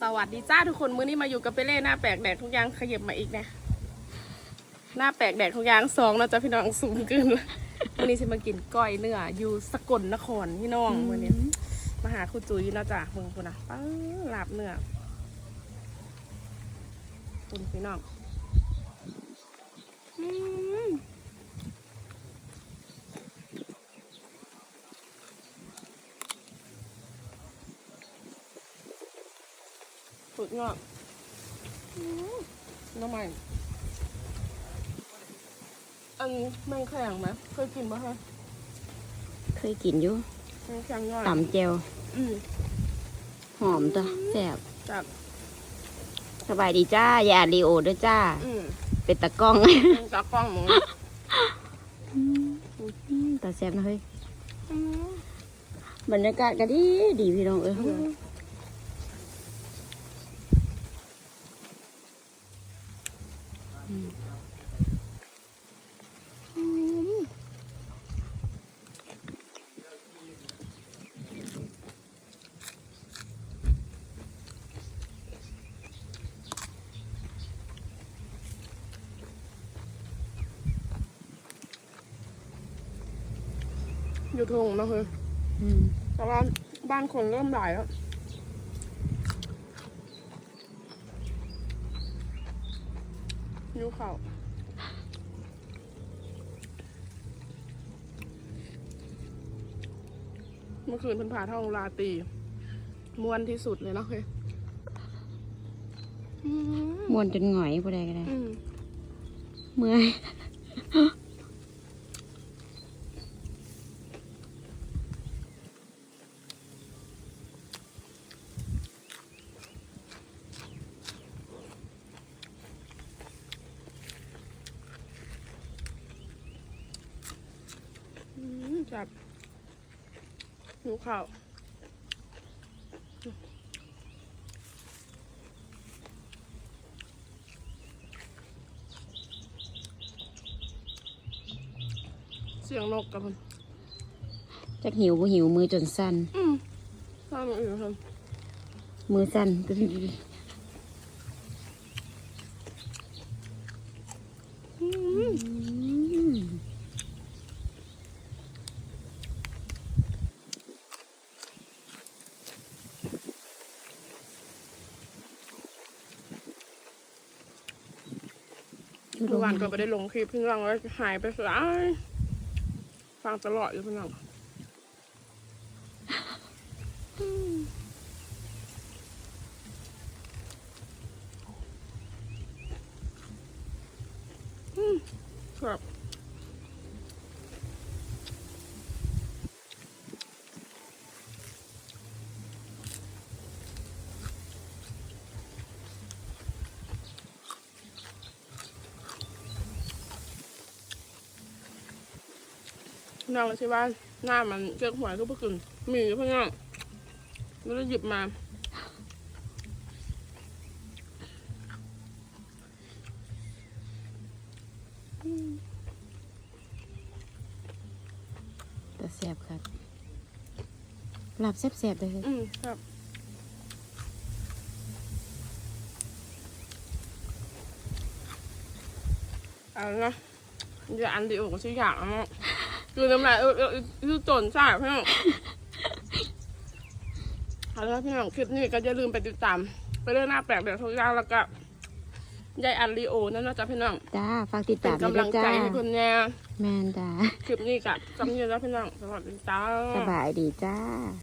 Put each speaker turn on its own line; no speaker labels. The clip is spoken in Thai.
สวัสดีจ้าทุกคนมื้อนี้มาอยู่กับเปเล่หน้าแปลกแดกทุกอย่างขยับมาอีกนะหน้าแปลกแดกทุกอย่างสองนะจ๊ะพี่น้องสูงเกินเลยวันนี้ฉันมากินก้อยเนื้ออยู่สกลนครพี่น้องมื้อนี้มาหาครูจุ๋ยเนาะจ้ะเมืองคุณนะป้าลาบเนื้อคุณพี่น้อง สุดยอดอืมน้ำมันอันนี้แมงแข็งไหมเคยกินปะคะ
เคยกินอยู่
แมงแข็งย่อย
ตำแจว
อืม
หอมตัวแซ่บ
จาก
สบายดีจ้า อย่าอ่านรีโอด้วยจ้า
อืม
เป็นตะกล้อง
จากกล้องหมู
ตาแซ่บนะเฮ้ย
อืม
บรรยากาศก็ดี ดีพี่น้องเอ้ย
อืมอยู่ทงนะคือ
อืม
แต่ว่าบ้านคนเริ่มหลายแล้ว ยูเขาเมื่อคืนเพิ่นผ่าท้องราตรีม้วนที่สุดเลยเนาะเฮ้ยอืม
มวนจนหงอยบ่ได้ก็ได้
อืม
เมื่อย
อืม จับยูเขาเสียงนกกับมัน
จักหิวบ่หิวมือจนสั่น
อืมทำอื่นครับ
มือสั่น
อืม
อืม
ทุกวันก็ไม่ได้ลงคลิปเพิ่งลงแล้หายไปสายฟังตลอดอยู่เพิ่งลงอืมครับ น้องใช่ว่าหน้ามันเจือกหัวก็เพื่อกินมีเพื่อนไม่ได้หยิบมา
ตาแซ่บครับหลับแซ่บๆเลยเฮ้ย
อืมครับเอาละนะเดี๋ยวอันเดียวก็ชื่ออยากอะ คือน้ำลายเออเออคือจนใช่พี่น้องเอาละพี่น้องคลิปนี้ก็อย่าลืมไปติดตาม ไปเรื่องหน้าแปลกเดี๋ยวทุกอย่างแล้วก็ยายอันลีโอนั่นนะจ๊ะพี่น้อง
จ้าฝากติด
เป็น
ตามด้วย
กำลัง
จ้า
ใจให้คนแน่
แมนจ้า
คลิปนี้กับจำเนียนแล้วพี่น้องสวัสดีจ้า
สบายดีจ้า